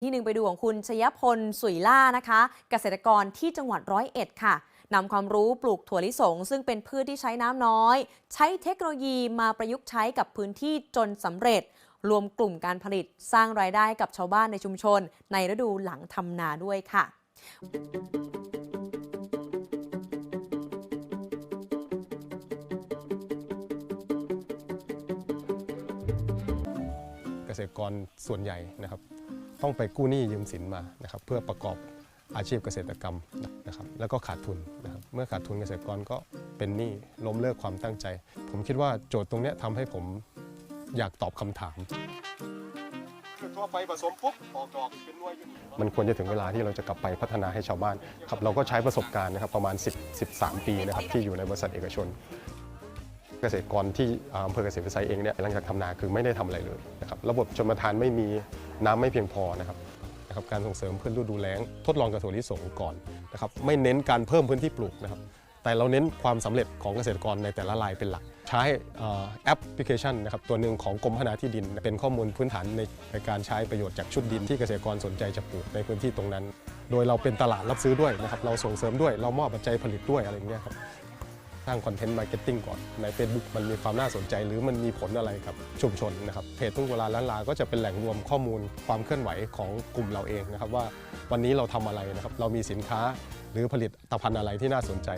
ที่หนึ่งไปดูของคุณชยพลสุยล่านะคะ เกษตรกรที่จังหวัดร้อยเอ็ดค่ะนำความรู้ปลูกถั่วลิสง ซึ่งเป็นพืชที่ใช้น้ำน้อย ใช้เทคโนโลยีมาประยุกต์ใช้กับพื้นที่จนสำเร็จ รวมกลุ่มการผลิตสร้างรายได้กับชาวบ้านในชุมชน ในฤดูหลังทำนาด้วยค่ะ ษตรกรส่วนใหญ่นะครับ ต้องไปกู้หนี้ยืมสินมานะครับ เพื่อประกอบอาชีพเกษตรกรรมนะครับ แล้วก็ขาดทุนนะครับ เมื่อขาดทุนเกษตรกรก็เป็นหนี้ล้มเลิกความตั้งใจ ผมคิดว่าโจทย์ตรงเนี้ยทำให้ผมอยากตอบคำถามคือทั่วไปผสมปุ๊บออกดอกเป็นหน่วยอยู่นี่มันควรจะถึงเวลาที่เราจะกลับไปพัฒนาให้ชาวบ้านครับเราก็ใช้ประสบการณ์นะครับประมาณ 10 13 ปีนะครับที่อยู่ในบริษัทเอกชน เกษตรกรที่อำเภอเกษตรวิสัยเองเนี่ยหลังจากทำนาคือไม่ได้ทำอะไรเลยนะครับระบบชนประทานไม่มีน้ำไม่เพียงพอนะครับนะครับการส่งเสริมพืชฤดูแล้งทดลองกระถั่วลิสงก่อนนะครับไม่เน้นการเพิ่มพื้นที่ปลูกนะครับแต่เราเน้นความสำเร็จของเกษตรกรในแต่ละรายเป็นหลัก ใช้แอปพลิเคชันนะครับตัวหนึ่งของกรมพัฒนาที่ดิน เป็นข้อมูลพื้นฐานในในการใช้ประโยชน์จากชุดดินที่เกษตรกรสนใจจะปลูกในพื้นที่ตรงนั้น โดยเราเป็นตลาดรับซื้อด้วยนะครับเราส่งเสริมด้วยเรามอบปัจจัยผลิตด้วยอะไรอย่างเงี้ยครับ สร้างคอนเทนต์มาร์เก็ตติ้งก่อนใน Facebook มันมีความน่าสนใจหรือมันมีผลอะไรกับชุมชนนะครับเพจทุ่งเวลาล้านลาก็จะเป็นแหล่งรวมข้อมูลความเคลื่อนไหวของกลุ่มเราเองนะครับว่าวันนี้เราทำอะไรนะครับเรามีสินค้าหรือผลิตภัณฑ์อะไรที่น่าสนใจ